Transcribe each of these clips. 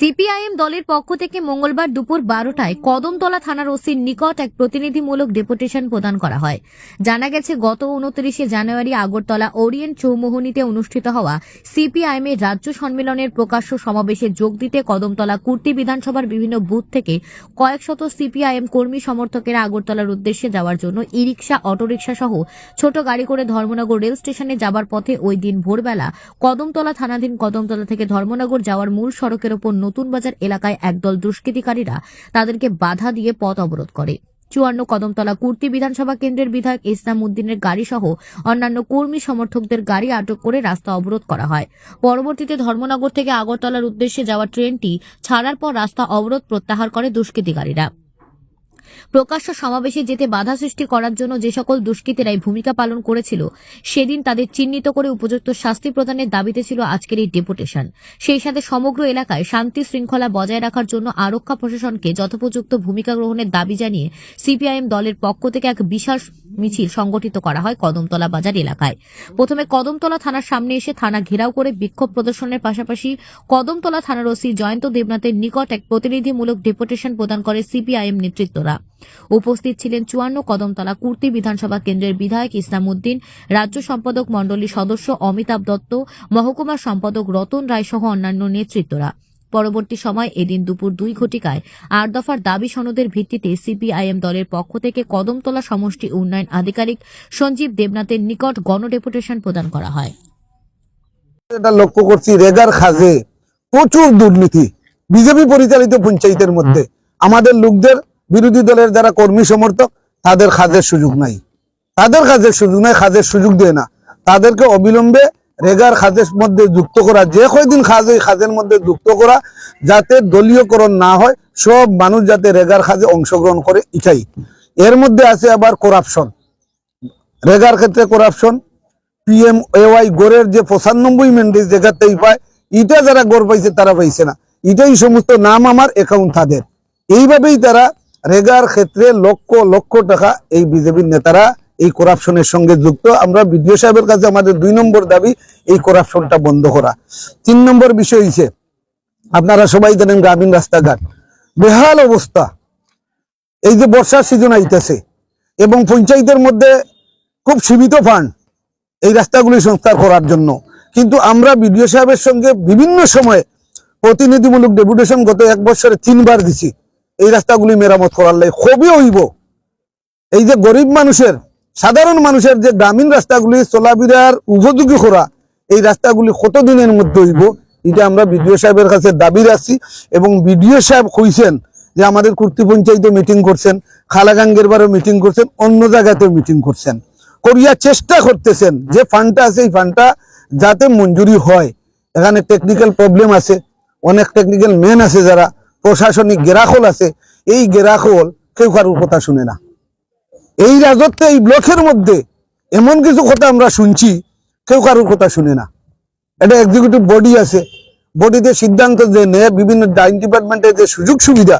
CPIM দলের পক্ষ থেকে মঙ্গলবার দুপুর বারোটায় কদমতলা থানার ওসির নিকট এক প্রতিনিধিমূলক ডেপুটেশন প্রদান করা হয়। জানা গেছে, গত উনত্রিশে জানুয়ারি আগরতলা ওরিয়েন্ট চৌমোহনীতে অনুষ্ঠিত হওয়া সিপিআইএম এর রাজ্য সম্মেলনের প্রকাশ্য সমাবেশে যোগ দিতে কদমতলা কুর্তি বিধানসভার বিভিন্ন বুথ থেকে কয়েকশত সিপিআইএম কর্মী সমর্থকেরা আগরতলার উদ্দেশ্যে যাওয়ার জন্য ই রিক্সা অটোরিকশা সহ ছোট গাড়ি করে ধর্মনগর রেল স্টেশনে যাবার পথে ওই দিন ভোরবেলা কদমতলা থানাধীন কদমতলা থেকে ধর্মনগর যাওয়ার মূল সড়কের ওপর নতুন বাজার এলাকায় একদল দুষ্কৃতিকারীরা তাদেরকে বাধা দিয়ে পথ অবরোধ করে। চুয়ান্ন কদমতলা কুর্তি বিধানসভা কেন্দ্রের বিধায়ক ইসলাম উদ্দিনের গাড়ি সহ অন্যান্য কর্মী সমর্থকদের গাড়ি আটক করে রাস্তা অবরোধ করা হয়। পরবর্তীতে ধর্মনগর থেকে আগরতলার উদ্দেশ্যে যাওয়া ট্রেনটি ছাড়ার পর রাস্তা অবরোধ প্রত্যাহার করে দুষ্কৃতিকারীরা। প্রকাশ্য সমাবেশে যেতে বাধা সৃষ্টি করার জন্য যে সকল দুষ্কৃতীরাই ভূমিকা পালন করেছিল, সেদিন তাদের চিহ্নিত করে উপযুক্ত শাস্তি প্রদানের দাবিতে ছিল আজকের এই ডেপুটেশন। সেই সাথে সমগ্র এলাকায় শান্তি শৃঙ্খলা বজায় রাখার জন্য আরক্ষা প্রশাসনকে যথোপযুক্ত ভূমিকা গ্রহণের দাবি জানিয়ে সিপিআইএম দলের পক্ষ থেকে এক বিশাল মিছিল সংগঠিত করা হয় কদমতলা বাজার এলাকায়। প্রথমে কদমতলা থানার সামনে এসে থানা ঘেরাও করে বিক্ষোভ প্রদর্শনের পাশাপাশি কদমতলা থানার ওসি জয়ন্ত দেবনাথের নিকট এক প্রতিনিধিমূলক ডেপুটেশন প্রদান করে সিপিআইএম নেতৃত্বরা। উপস্থিত ছিলেন চুয়ান্ন কদমতলা কুর্তি বিধানসভা কেন্দ্রের বিধায়ক ইসলাম উদ্দিন রাজ্য সম্পাদক মণ্ডলীর সদস্য অমিতাভ দত্ত মহকুমা সম্পাদক রতন রায় সহ অন্যান্য নেতৃত্বরা। পরবর্তী সময় এদিন দুপুর দুই ঘটিকায় আট দফার দাবি সনদের ভিত্তিতে সিপিআইএম দলের পক্ষ থেকে কদমতলা সমষ্টি উন্নয়ন আধিকারিক সঞ্জীব দেবনাথের নিকট গণডেপুটেশন প্রদান করা হয়। লক্ষ্য করছি রেগার খাজে প্রচুর দুর্নীতি, বিজেপি পরিচালিত পঞ্চায়েতের মধ্যে। আমাদের লোকদের বিরোধী দলের যারা কর্মী সমর্থক, তাদের খাজের সুযোগ নাই। তাদের কাজের সুযোগ নাই, খাজের সুযোগ দেয় না। তাদেরকে অবিলম্বে রেগার খাজের মধ্যে যুক্ত করা, যে কয়দিন খাজ ওই খাজের মধ্যে যুক্ত করা, যাতে দলীয়করণ না হয়, সব মানুষ যাতে রেগার খাজে অংশগ্রহণ করে এটাই। এর মধ্যে আছে আবার করাপশন রেগার ক্ষেত্রে করাপশন পিএম এওয়াই গোরের যে পঁচানব্বই মেন্ডেজ জায়গাতেই পায় ইটা যারা গড় পাইছে তারা পাইছে না। এটাই সমস্ত নাম আমার অ্যাকাউন্ট তাদের। এইভাবেই তারা রেগার ক্ষেত্রে লক্ষ লক্ষ টাকা এই বিজেপির নেতারা এই করাপশনের সঙ্গে যুক্ত। আমরা বিডিও সাহেবের কাছে আমাদের দুই নম্বর দাবি, এই করাপশনটা বন্ধ করা। তিন নম্বর বিষয় হচ্ছে আপনারা সবাই জানেন গ্রামীণ রাস্তাঘাট। বেহাল অবস্থা। এই যে বর্ষার সিজন আইতেছে, এবং পঞ্চায়েতের মধ্যে খুব সীমিত ফান্ড এই রাস্তাগুলি সংস্কার করার জন্য। কিন্তু আমরা বিডিও সাহেবের সঙ্গে বিভিন্ন সময়ে প্রতিনিধিমূলক ডেপুটেশন গত এক বছরে তিনবার দিছি। এই রাস্তাগুলি মেরামত করার লাগে খুবই হইব। এই যে গরিব মানুষের সাধারণ মানুষের যে গ্রামীণ রাস্তাগুলি চলাফেরার উপযোগী করা এই রাস্তাগুলি কত দিনের মধ্যে হইব? এটা আমরা বিডিও সাহেবের কাছে দাবি রাখছি এবং বিডিও সাহেব কইছেন যে আমাদের কুর্তি পঞ্চায়েতে মিটিং করছেন, খালাগাঙ্গের বারও মিটিং করছেন, অন্য জায়গাতেও মিটিং করছেন। করিয়া চেষ্টা করতেছেন, যে ফান্ডটা আছে এই ফান্ডটা যাতে মঞ্জুরি হয়। এখানে টেকনিক্যাল প্রবলেম আছে, অনেক টেকনিক্যাল মেন আছে যারা, প্রশাসনিক গেরাখল আছে, এই গেরাখল কেউ কারোর কথা শুনে না। এই রাজত্বে, এই ব্লকের মধ্যে এমন কিছু কথা আমরা শুনছি, কেউ কারোর কথা শুনে না। এটা এক্সিকিউটিভ বডি আছে বডিতে সিদ্ধান্ত যে নেয়, বিভিন্ন ডাইন ডিপার্টমেন্টের যে সুযোগ সুবিধা,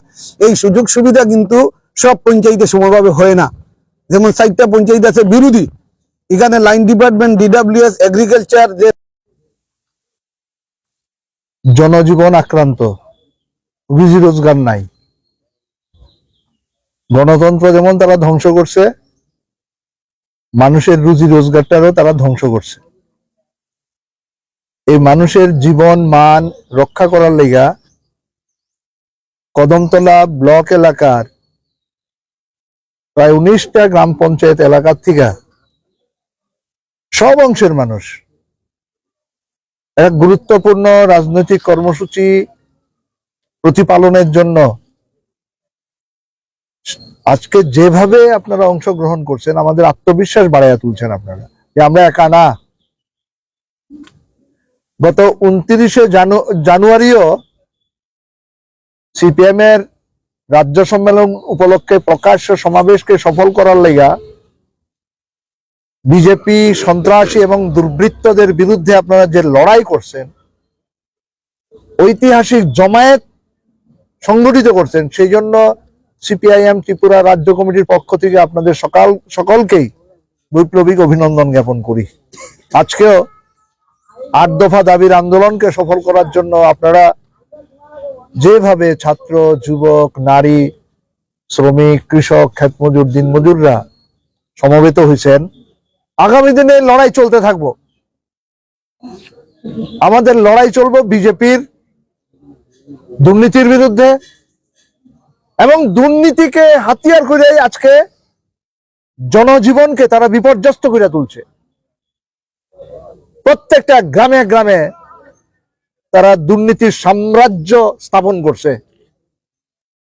এই সুযোগ সুবিধা কিন্তু সব পঞ্চায়েতে সমভাবে হয় না। যেমন চারটা পঞ্চায়েত আছে বিরোধী, এখানে লাইন ডিপার্টমেন্ট ডিডাব্লিউএস এগ্রিকালচার যে জনজীবন আক্রান্ত, রুজি রোজগার নাই। গণতন্ত্র যেমন তারা ধ্বংস করছে, মানুষের রুজি রোজগারটারও তারা ধ্বংস করছে। এই মানুষের জীবন, মান রক্ষা করার লেগা কদমতলা ব্লক এলাকার প্রায় উনিশটা গ্রাম পঞ্চায়েত এলাকার থেকে সব অংশের মানুষ এক গুরুত্বপূর্ণ রাজনৈতিক কর্মসূচি প্রতিপালনের জন্য আজকে যেভাবে আপনারা অংশগ্রহণ করছেন, আমাদের আত্মবিশ্বাস বাড়াইয়া তুলছেন আপনারা, যে আমরা একা না। গত উনত্রিশে জানুয়ারিও সিপিএম এর রাজ্য সম্মেলন উপলক্ষে প্রকাশ্য সমাবেশকে সফল করার লেগা বিজেপি সন্ত্রাসী এবং দুর্বৃত্তদের বিরুদ্ধে আপনারা যে লড়াই করছেন, ঐতিহাসিক জমায়েত সংগঠিত করছেন, সেই জন্য সিপিআইএম ত্রিপুরা রাজ্য কমিটির পক্ষ থেকে আপনাদের সকাল, সকলকেই বৈপ্লবিক অভিনন্দন জ্ঞাপন করি। আজকেও আট দফা দাবির আন্দোলনকে সফল করার জন্য আপনারা যেভাবে ছাত্র, যুবক, নারী, শ্রমিক, কৃষক ক্ষেতমজুর দিনমজুররা সমবেত হয়েছেন, আগামী দিনে লড়াই চলতে থাকব। আমাদের লড়াই চলবো বিজেপির দুর্নীতির বিরুদ্ধে এবং দুর্নীতিকে হাতিয়ার করে আজকে জনজীবনকে তারা বিপর্যস্ত করে তুলছে। প্রত্যেকটা গ্রামে গ্রামে তারা দুর্নীতির সাম্রাজ্য স্থাপন করছে।